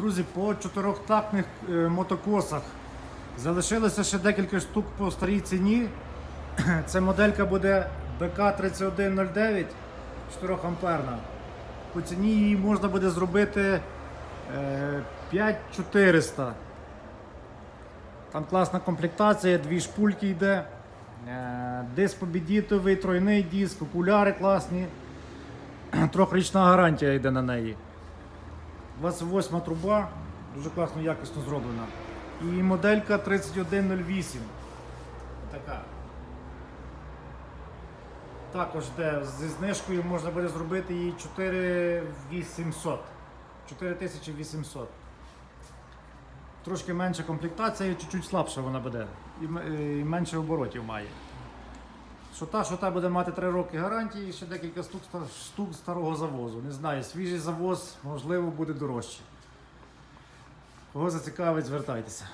Друзі, по чотирьохтактних е, мотокосах залишилося ще декілька штук по старій ціні. Це моделька буде БК3109 4 амперна. По ціні її можна буде зробити е, 5400. Там класна комплектація, дві шпульки йде. Е, Диск побідітовий, тройний диск, окуляри класні. Трьохрічна гарантія йде на неї. 28 труба, дуже класно, якісно зроблена. І моделька 3108. Така. Також де зі знижкою можна буде зробити її 4800. 4800. Трошки менша комплектація і чуть-чуть слабша вона буде. І, менше оборотів має. Що та, що та буде мати 3 роки гарантії і ще декілька штук, штук старого завозу. Не знаю, свіжий завоз, можливо, буде дорожче. Кого зацікавить, звертайтеся.